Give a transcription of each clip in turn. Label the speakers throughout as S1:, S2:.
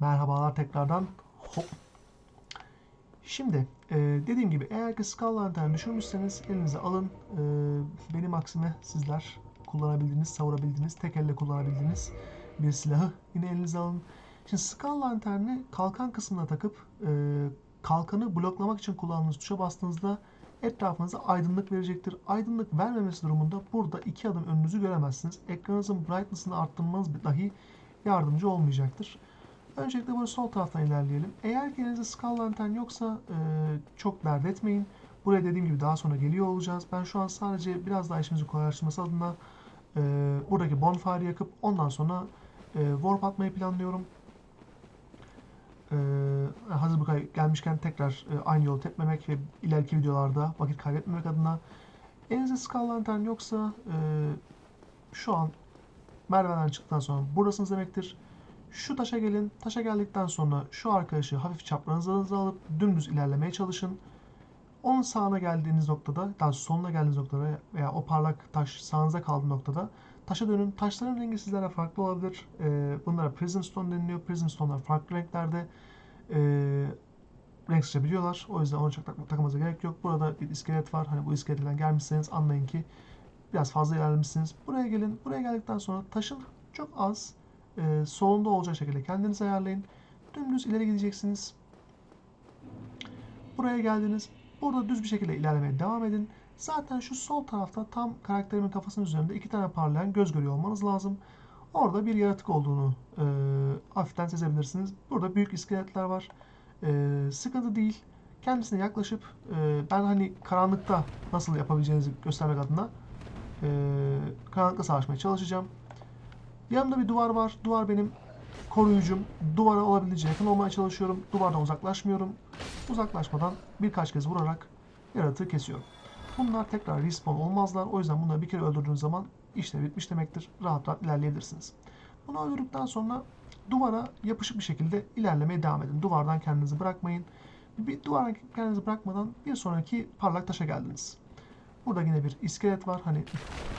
S1: Merhabalar tekrardan. Şimdi e, dediğim gibi eğer ki Skull Lantern düşürmüşseniz elinize alın. E, benim aksime sizler kullanabildiğiniz, savurabildiğiniz, tek elle kullanabildiğiniz bir silahı yine elinize alın. Şimdi Skull Lantern'i kalkan kısmına takıp e, kalkanı bloklamak için kullandığınız tuşa bastığınızda etrafınıza aydınlık verecektir. Aydınlık vermemesi durumunda burada iki adım önünüzü göremezsiniz. Ekranınızın brightness'ını arttırmanız dahi yardımcı olmayacaktır. Öncelikle böyle sol taraftan ilerleyelim. Eğer ki elinizde Skull Lantern yoksa e, çok dert etmeyin. Buraya dediğim gibi daha sonra geliyor olacağız. Ben şu an sadece biraz daha işimizi kolaylaştırması adına e, buradaki bonfire'ı yakıp ondan sonra e, warp atmayı planlıyorum. E, hazır buraya gelmişken tekrar e, aynı yolu tepmemek ve ileriki videolarda vakit kaybetmemek adına elinizde Skull Lantern yoksa e, şu an merdivenden çıktıktan sonra buradasınız demektir. Şu taşa gelin. Taşa geldikten sonra şu arkadaşı hafif çaprazlarınıza alıp dümdüz ilerlemeye çalışın. Onun sağına geldiğiniz noktada, daha soluna geldiğiniz noktada veya o parlak taş sağınıza kaldığı noktada taşa dönün. Taşların rengi sizlere farklı olabilir. Ee, bunlara Prism Stone deniliyor. Prism Stone'lar farklı renklerde e, renk seçebiliyorlar. O yüzden onu çok tak- takmanıza gerek yok. Burada bir iskelet var. Hani bu iskeletten gelmişseniz anlayın ki biraz fazla ilerlemişsiniz. Buraya gelin. Buraya geldikten sonra taşın çok az e, solunda olacak şekilde kendinizi ayarlayın. Dümdüz ileri gideceksiniz. Buraya geldiniz. Burada düz bir şekilde ilerlemeye devam edin. Zaten şu sol tarafta tam karakterimin kafasının üzerinde iki tane parlayan göz görüyor olmanız lazım. Orada bir yaratık olduğunu e, hafiften sezebilirsiniz. Burada büyük iskeletler var. E, sıkıntı değil. Kendisine yaklaşıp e, ben hani karanlıkta nasıl yapabileceğinizi göstermek adına e, karanlıkta savaşmaya çalışacağım. Yanımda bir duvar var. Duvar benim koruyucum. Duvara olabildiğince yakın olmaya çalışıyorum. Duvardan uzaklaşmıyorum. Uzaklaşmadan birkaç kez vurarak yaratığı kesiyorum. Bunlar tekrar respawn olmazlar. O yüzden bunları bir kere öldürdüğünüz zaman işlev bitmiş demektir. Rahat rahat ilerleyebilirsiniz. Bunu öldürdükten sonra duvara yapışık bir şekilde ilerlemeye devam edin. Duvardan kendinizi bırakmayın. Bir duvardan kendinizi bırakmadan bir sonraki parlak taşa geldiniz. Burada yine bir iskelet var. Hani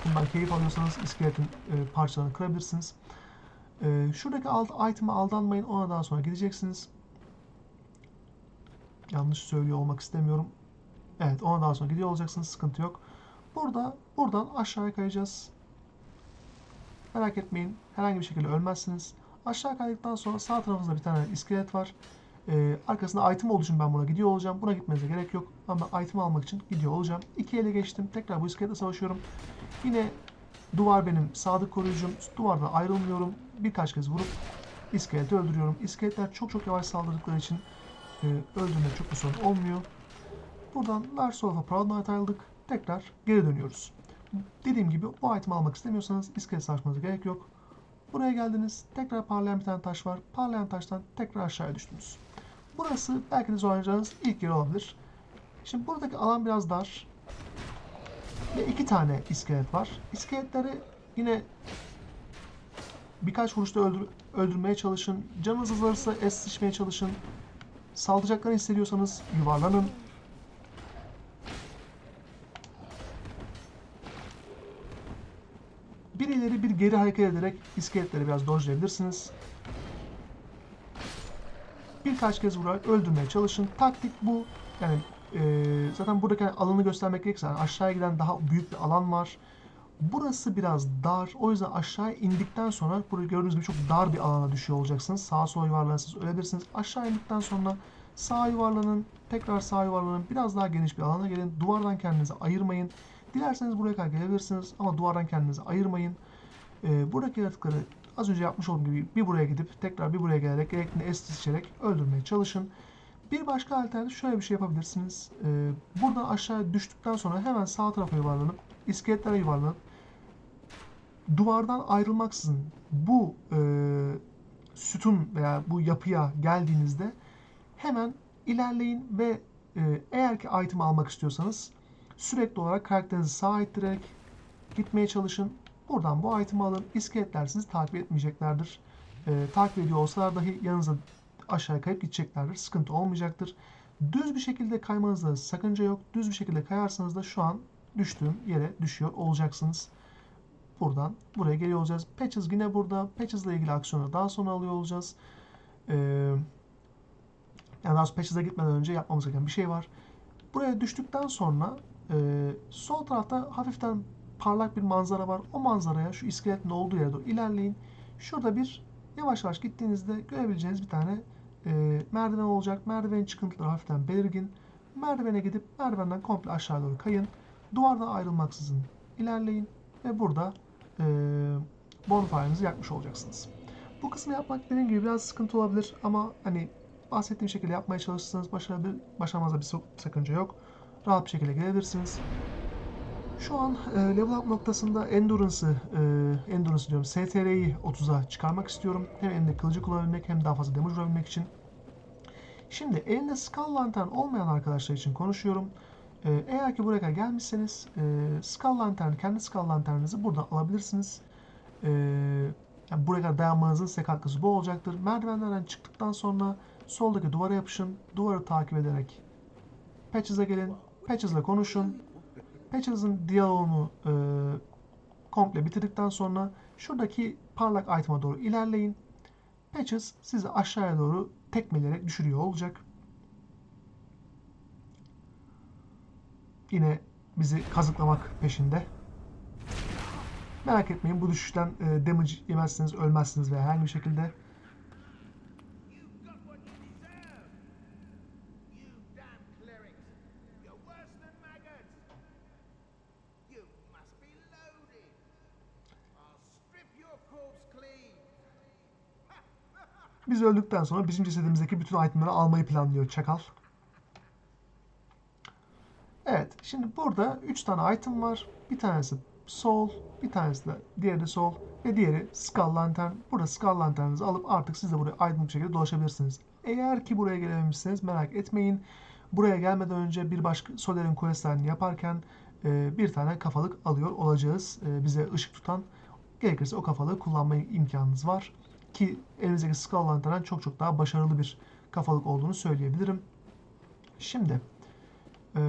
S1: bundan keyif alıyorsanız iskeletin e, parçalarını kırabilirsiniz. E, şuradaki alt item'a aldanmayın. Ona daha sonra gideceksiniz. Yanlış söylüyor olmak istemiyorum. Evet ona daha sonra gidiyor olacaksınız. Sıkıntı yok. Burada buradan aşağıya kayacağız. Merak etmeyin. Herhangi bir şekilde ölmezsiniz. Aşağı kaydıktan sonra sağ tarafınızda bir tane iskelet var. Ee, arkasında item olduğu için ben buna gidiyor olacağım. Buna gitmenize gerek yok. Ama item almak için gidiyor olacağım. İki ele geçtim. Tekrar bu iskeletle savaşıyorum. Yine duvar benim sadık koruyucum. Duvardan ayrılmıyorum. Birkaç kez vurup iskeleti öldürüyorum. İskeletler çok çok yavaş saldırdıkları için e, öldürmek çok bir sorun olmuyor. Buradan Lars of a Proud Knight ayrıldık. Tekrar geri dönüyoruz. Dediğim gibi bu item almak istemiyorsanız iskelet savaşmanıza gerek yok. Buraya geldiniz. Tekrar parlayan bir tane taş var. Parlayan taştan tekrar aşağıya düştünüz. Burası belki de zorlanacağınız ilk yer olabilir. Şimdi buradaki alan biraz dar. Ve iki tane iskelet var. İskeletleri yine birkaç vuruşta öldür öldürmeye çalışın. Canınız azalırsa es sıçmaya çalışın. Saldıracaklarını hissediyorsanız yuvarlanın. Bir ileri bir geri hareket ederek iskeletleri biraz dojlayabilirsiniz. Birkaç kez vurarak öldürmeye çalışın. Taktik bu. Yani e, zaten buradaki alanı göstermek gerekirse yani aşağıya giden daha büyük bir alan var. Burası biraz dar. O yüzden aşağı indikten sonra burada gördüğünüz gibi çok dar bir alana düşüyor olacaksınız. Sağa sola yuvarlanırsınız ölebilirsiniz. Aşağı indikten sonra sağa yuvarlanın. Tekrar sağa yuvarlanın. Biraz daha geniş bir alana gelin. Duvardan kendinizi ayırmayın. Dilerseniz buraya kadar gelebilirsiniz ama duvardan kendinizi ayırmayın. Ee, buradaki yaratıkları az önce yapmış olduğum gibi bir buraya gidip tekrar bir buraya gelerek gerektiğinde es seçerek öldürmeye çalışın. Bir başka alternatif şöyle bir şey yapabilirsiniz. Ee, buradan aşağıya düştükten sonra hemen sağ tarafa yuvarlanıp iskeletlere yuvarlanıp duvardan ayrılmaksızın bu e, sütun veya bu yapıya geldiğinizde hemen ilerleyin ve e, eğer ki item almak istiyorsanız sürekli olarak karakterinizi sağa ittirerek gitmeye çalışın. Buradan bu item'i alın. İskeletler sizi takip etmeyeceklerdir. E, takip ediyor olsalar dahi yanınıza aşağıya kayıp gideceklerdir. Sıkıntı olmayacaktır. Düz bir şekilde kaymanızda sakınca yok. Düz bir şekilde kayarsanız da şu an düştüğüm yere düşüyor olacaksınız. Buradan buraya geliyor olacağız. Patches yine burada. Patches ile ilgili aksiyonu daha sonra alıyor olacağız. Ee, yani daha doğrusu Patches'e gitmeden önce yapmamız gereken bir şey var. Buraya düştükten sonra e, sol tarafta hafiften parlak bir manzara var. O manzaraya şu iskeletin olduğu yere doğru ilerleyin. Şurada bir yavaş yavaş gittiğinizde görebileceğiniz bir tane e, merdiven olacak. Merdivenin çıkıntıları hafiften belirgin. Merdivene gidip merdivenden komple aşağı doğru kayın. Duvardan ayrılmaksızın ilerleyin ve burada e, bonfire'ınızı yakmış olacaksınız. Bu kısmı yapmak dediğim gibi biraz sıkıntı olabilir ama hani bahsettiğim şekilde yapmaya çalışırsanız başarabilir, başarmanızda bir sak- sakınca yok. Rahat bir şekilde gelebilirsiniz. Şu an e, level up noktasında Endurance'ı, e, Endurance diyorum, STR'yi 30'a çıkarmak istiyorum. Hem elimde kılıcı kullanabilmek hem daha fazla damage vurabilmek için. Şimdi elinde Skull Lantern olmayan arkadaşlar için konuşuyorum. E, eğer ki buraya gelmişseniz e, Skull Lantern, kendi Skull Lantern'ınızı buradan alabilirsiniz. E, yani buraya kadar dayanmanızın size katkısı bu olacaktır. Merdivenlerden çıktıktan sonra soldaki duvara yapışın. Duvarı takip ederek Patches'e gelin. Patches'la konuşun. Patches'ın diyaloğunu e, komple bitirdikten sonra şuradaki parlak item'a doğru ilerleyin. Patches sizi aşağıya doğru tekmeleyerek düşürüyor olacak. Yine bizi kazıklamak peşinde. Merak etmeyin bu düşüşten e, damage yemezsiniz, ölmezsiniz veya herhangi bir şekilde. Biz öldükten sonra bizim cesedimizdeki bütün itemleri almayı planlıyor çakal. Evet, şimdi burada 3 tane item var. Bir tanesi Soul, bir tanesi de diğeri de Soul ve diğeri Skull Lantern. Burada Skull Lantern'ınızı alıp artık siz de buraya aydınlık bir şekilde dolaşabilirsiniz. Eğer ki buraya gelememişseniz merak etmeyin. Buraya gelmeden önce bir başka Soler'in questlerini yaparken e, bir tane kafalık alıyor olacağız. E, bize ışık tutan. Gerekirse o kafalığı kullanma imkanınız var. Ki elinizdeki Skull Lantern'ın çok çok daha başarılı bir kafalık olduğunu söyleyebilirim. Şimdi eee,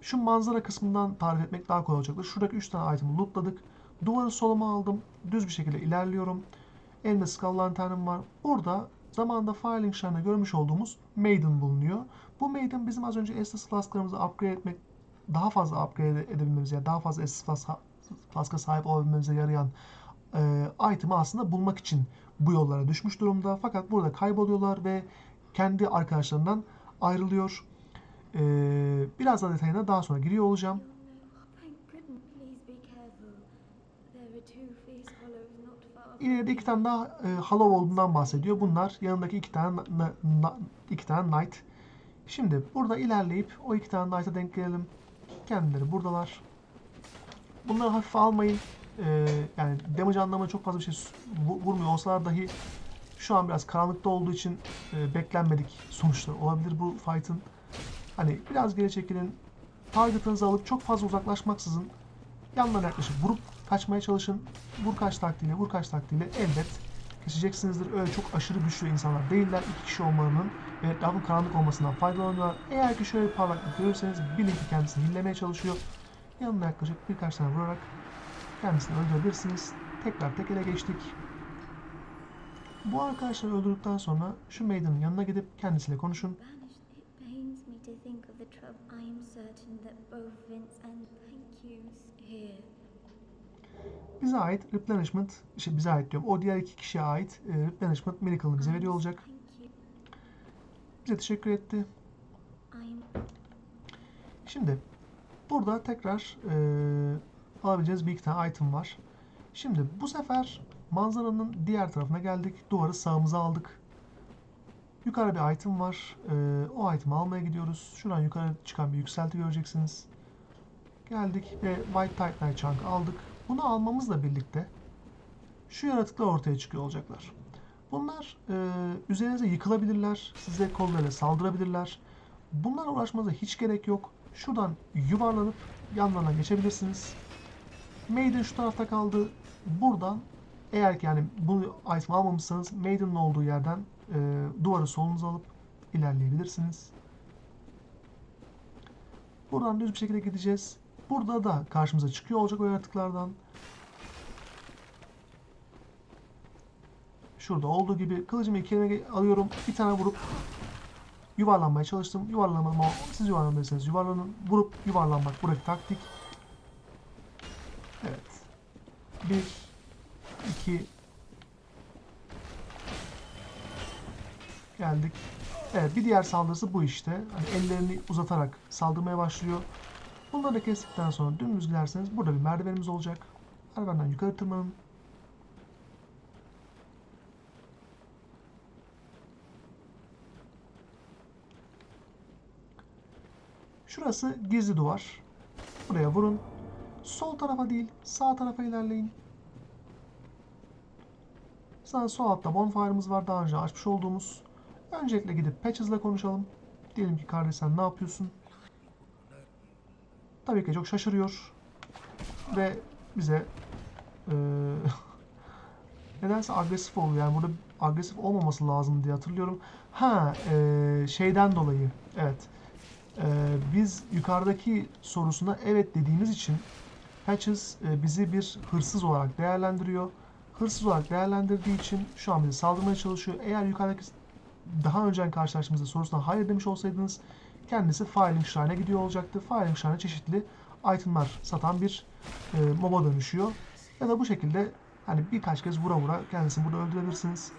S1: şu manzara kısmından tarif etmek daha kolay olacaktır. Şuradaki 3 tane item'ı lootladık. Duvarı soluma aldım. Düz bir şekilde ilerliyorum. Elimde Skull Lantern'ım var. Burada zamanında Filing Shine'da görmüş olduğumuz Maiden bulunuyor. Bu Maiden bizim az önce Estus Flask'larımızı upgrade etmek, daha fazla upgrade edebilmemize, yani daha fazla Flask- Flask'a sahip olabilmemize yarayan e, item'ı aslında bulmak için bu yollara düşmüş durumda. Fakat burada kayboluyorlar ve kendi arkadaşlarından ayrılıyor. E, biraz daha detayına daha sonra giriyor olacağım. İleride iki tane daha e, Hollow olduğundan bahsediyor. Bunlar yanındaki iki tane na- na- iki tane Knight. Şimdi burada ilerleyip o iki tane Knight'a denk gelelim. Kendileri buradalar. Bunları hafife almayın. E, yani damage anlamında çok fazla bir şey vurmuyor olsalar dahi şu an biraz karanlıkta olduğu için e, beklenmedik sonuçlar olabilir bu fight'ın. Hani biraz geri çekilin. Target'ınızı alıp çok fazla uzaklaşmaksızın yanlarına yaklaşıp vurup kaçmaya çalışın. Vur kaç taktiğiyle, vur kaç taktiğiyle elbet geçeceksinizdir. Öyle çok aşırı güçlü insanlar değiller. İki kişi olmalarının ve etrafın karanlık olmasından faydalanıyorlar. Eğer ki şöyle bir parlaklık görürseniz bilin ki kendisini hillemeye çalışıyor. Yanına yaklaşıp birkaç tane vurarak kendisini öldürebilirsiniz. Tekrar tek ele geçtik. Bu arkadaşları öldürdükten sonra şu Maiden'ın yanına gidip kendisiyle konuşun. Bize ait replenishment, işte bize ait diyorum. O diğer iki kişiye ait e, replenishment miracle'ını bize veriyor olacak. Bize teşekkür etti.
S2: I'm
S1: Şimdi burada tekrar e, alabileceğiniz bir iki tane item var. Şimdi bu sefer manzaranın diğer tarafına geldik. Duvarı sağımıza aldık. Yukarı bir item var. E, o item'i almaya gidiyoruz. Şuradan yukarı çıkan bir yükselti göreceksiniz. Geldik ve White Titanite Chunk aldık. Bunu almamızla birlikte şu yaratıklar ortaya çıkıyor olacaklar. Bunlar e, üzerinize yıkılabilirler. Size kollarıyla saldırabilirler. Bunlarla uğraşmanıza hiç gerek yok. Şuradan yuvarlanıp yanlarına geçebilirsiniz. Maiden şu tarafta kaldı. Buradan eğer ki yani bunu item almamışsanız Maiden'ın olduğu yerden e, duvarı solunuza alıp ilerleyebilirsiniz. Buradan düz bir şekilde gideceğiz. Burada da karşımıza çıkıyor olacak o yaratıklardan. şurada olduğu gibi kılıcımı iki alıyorum. Bir tane vurup yuvarlanmaya çalıştım. Yuvarlanamadım ama siz yuvarlanabilirsiniz. Yuvarlanın. Vurup yuvarlanmak buradaki taktik. Bir, iki, geldik. Evet bir diğer saldırısı bu işte. Hani ellerini uzatarak saldırmaya başlıyor. Bunları da kestikten sonra dümdüz giderseniz burada bir merdivenimiz olacak. Merdivenden yukarı tırmanın. Şurası gizli duvar. Buraya vurun. Sol tarafa değil, sağ tarafa ilerleyin. Sonra sol altta bonfire'ımız var daha önce açmış olduğumuz. Öncelikle gidip Patches'la konuşalım. Diyelim ki kardeş sen ne yapıyorsun? Tabii ki çok şaşırıyor. Ve bize eee nedense agresif oluyor. Yani burada agresif olmaması lazım diye hatırlıyorum. Ha eee, şeyden dolayı. Evet. Eee, biz yukarıdaki sorusuna evet dediğimiz için Patches e, bizi bir hırsız olarak değerlendiriyor. Hırsız olarak değerlendirdiği için şu an bize saldırmaya çalışıyor. Eğer yukarıdaki daha önceden karşılaştığımızda sorusuna hayır demiş olsaydınız kendisi Filing Shrine'e gidiyor olacaktı. Filing Shrine'e çeşitli itemlar satan bir e, moba dönüşüyor. Ya da bu şekilde hani birkaç kez vura vura kendisini burada öldürebilirsiniz.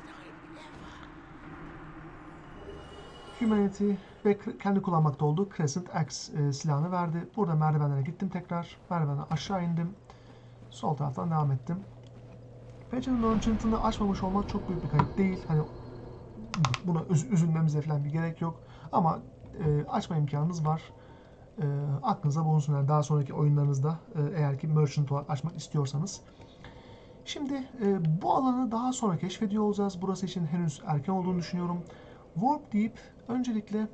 S1: Humanity ve kendi kullanmakta olduğu Crescent Axe silahını verdi. Burada merdivenlere gittim tekrar. Merdivenden aşağı indim. Sol taraftan devam ettim. Patch'in Merchant'ını açmamış olmak çok büyük bir kayıp değil. Hani buna üz- üzülmemize falan bir gerek yok. Ama e, açma imkanınız var. E, aklınıza bulunsun. Yani daha sonraki oyunlarınızda e, eğer ki Merchant olarak açmak istiyorsanız. Şimdi e, bu alanı daha sonra keşfediyor olacağız. Burası için henüz erken olduğunu düşünüyorum. Warp deyip öncelikle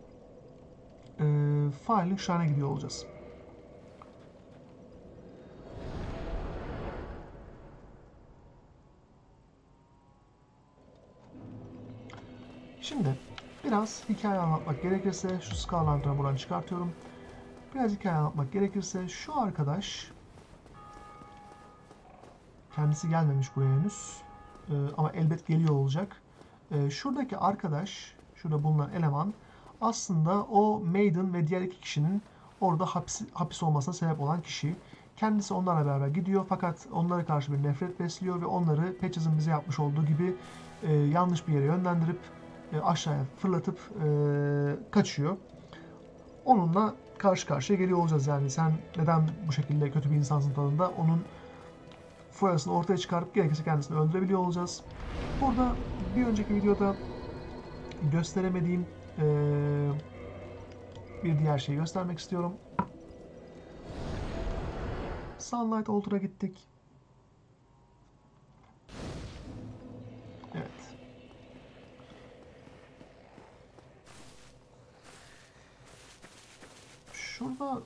S1: e, Filing Shrine'e gidiyor olacağız. Şimdi biraz hikaye anlatmak gerekirse şu Scarland'ı buradan çıkartıyorum. Biraz hikaye anlatmak gerekirse şu arkadaş kendisi gelmemiş buraya henüz. Ee, ama elbet geliyor olacak. Ee, şuradaki arkadaş, şurada bulunan eleman aslında o Maiden ve diğer iki kişinin orada hapis, hapis olmasına sebep olan kişi. Kendisi onlarla beraber gidiyor fakat onlara karşı bir nefret besliyor ve onları Patches'ın bize yapmış olduğu gibi e, yanlış bir yere yönlendirip e, aşağıya fırlatıp e, kaçıyor. Onunla karşı karşıya geliyor olacağız yani sen neden bu şekilde kötü bir insansın tadında onun foyasını ortaya çıkarıp gerekirse kendisini öldürebiliyor olacağız. Burada bir önceki videoda gösteremediğim e, bir diğer şeyi göstermek istiyorum. Sunlight Alter'a gittik. Evet. Şurada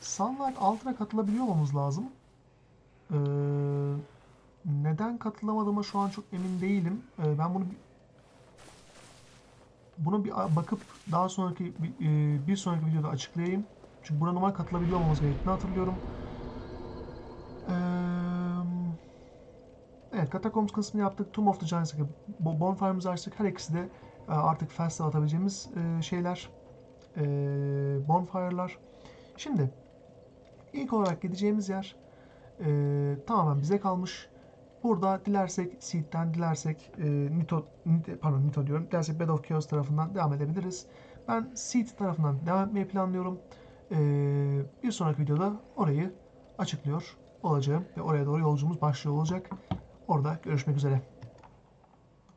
S1: Sunlight Ultra katılabiliyor olmamız lazım. Ee, neden katılamadığıma şu an çok emin değilim. Ee, ben bunu buna bir bakıp daha sonraki bir, e, bir sonraki videoda açıklayayım. Çünkü buna normal katılabiliyor olmamız gerektiğini hatırlıyorum. Evet, Catacombs kısmını yaptık. Tomb of the Giants'ı Bo- Bonfire'ımızı açtık. Her ikisi de e, artık fast'e atabileceğimiz e, şeyler. Bonfire'lar. Şimdi ilk olarak gideceğimiz yer tamamen bize kalmış. Burada dilersek Seed'den, dilersek e, Nito, pardon Nito diyorum, dilersek Bed of Chaos tarafından devam edebiliriz. Ben Seed tarafından devam etmeyi planlıyorum. E, bir sonraki videoda orayı açıklıyor olacağım ve oraya doğru yolculuğumuz başlıyor olacak. Orada görüşmek üzere.